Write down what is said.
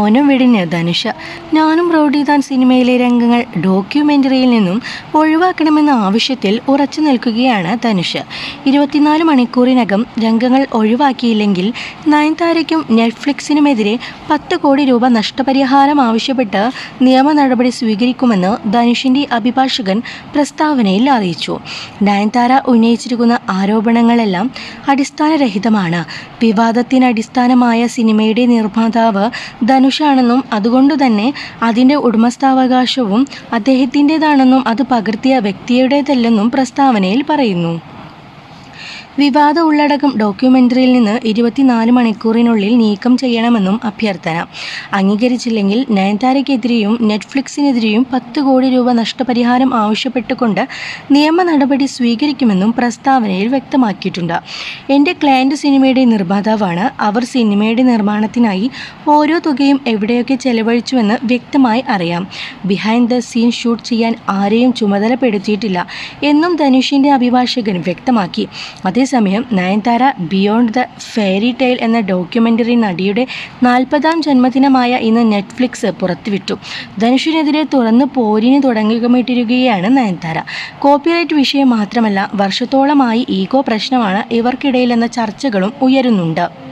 മൗനം വെടിഞ്ഞ് ധനുഷ. ഞാനും റൗഡി താൻ സിനിമയിലെ രംഗങ്ങൾ ഡോക്യുമെന്ററിയിൽ നിന്നും ഒഴിവാക്കണമെന്ന ആവശ്യത്തിൽ ഉറച്ചു നിൽക്കുകയാണ് ധനുഷ്. ഇരുപത്തിനാല് മണിക്കൂറിനകം രംഗങ്ങൾ ഒഴിവാക്കിയില്ലെങ്കിൽ നയൻതാരയ്ക്കും നെറ്റ്ഫ്ലിക്സിനുമെതിരെ പത്ത് കോടി രൂപ നഷ്ടപരിഹാരം ആവശ്യപ്പെട്ട് നിയമ നടപടി സ്വീകരിക്കുമെന്ന് ധനുഷിന്റെ അഭിഭാഷകൻ പ്രസ്താവനയിൽ അറിയിച്ചു. നയൻതാര ഉന്നയിച്ചിരിക്കുന്ന ആരോപണങ്ങളെല്ലാം അടിസ്ഥാനരഹിതമാണ്. വിവാദത്തിനടിസ്ഥാനമായ സിനിമയുടെ നിർമ്മാതാവ് ധനുഷാണെന്നും അതുകൊണ്ടുതന്നെ അതിന്റെ ഉടമസ്ഥാവകാശവും അദ്ദേഹത്തിന്റെതാണെന്നും അത് പകർത്തിയ വ്യക്തിയുടേതല്ലെന്നും പ്രസ്താവനയിൽ പറയുന്നു. വിവാദ ഉള്ളടക്കം ഡോക്യുമെന്ററിയിൽ നിന്ന് ഇരുപത്തിനാല് മണിക്കൂറിനുള്ളിൽ നീക്കം ചെയ്യണമെന്നും അഭ്യർത്ഥന. അംഗീകരിച്ചില്ലെങ്കിൽ നയൻതാരയ്ക്കെതിരെയും നെറ്റ്ഫ്ലിക്സിനെതിരെയും പത്ത് കോടി രൂപ നഷ്ടപരിഹാരം ആവശ്യപ്പെട്ടുകൊണ്ട് നിയമ നടപടി സ്വീകരിക്കുമെന്നും പ്രസ്താവനയിൽ വ്യക്തമാക്കിയിട്ടുണ്ട്. എന്റെ ക്ലയന്റ് സിനിമയുടെ നിർമ്മാതാവാണ്. അവർ സിനിമയുടെ നിർമ്മാണത്തിനായി ഓരോ തുകയും എവിടെയൊക്കെ ചെലവഴിച്ചുവെന്ന് വ്യക്തമായി അറിയാം. ബിഹൈൻഡ് ദ സീൻ ഷൂട്ട് ചെയ്യാൻ ആരെയും ചുമതലപ്പെടുത്തിയിട്ടില്ല എന്നും ധനുഷിന്റെ അഭിഭാഷകൻ വ്യക്തമാക്കി. അതേസമയം Nayanthara beyond the fairy tale എന്ന ഡോക്യുമെന്ററി നടിയുടെ നാൽപ്പതാം ജന്മദിനമായ ഇന്ന് നെറ്റ്ഫ്ലിക്സ് പുറത്തുവിട്ടു. ധനുഷിനെതിരെ തുറന്ന് പോരിന് തുടങ്ങിയിട്ടിരിക്കുകയാണ് നയൻതാര. കോപ്പിറൈറ്റ് വിഷയം മാത്രമല്ല വർഷത്തോളമായി ഈഗോ പ്രശ്നമാണ് ഇവർക്കിടയിലെന്ന ചർച്ചകളും ഉയരുന്നുണ്ട്.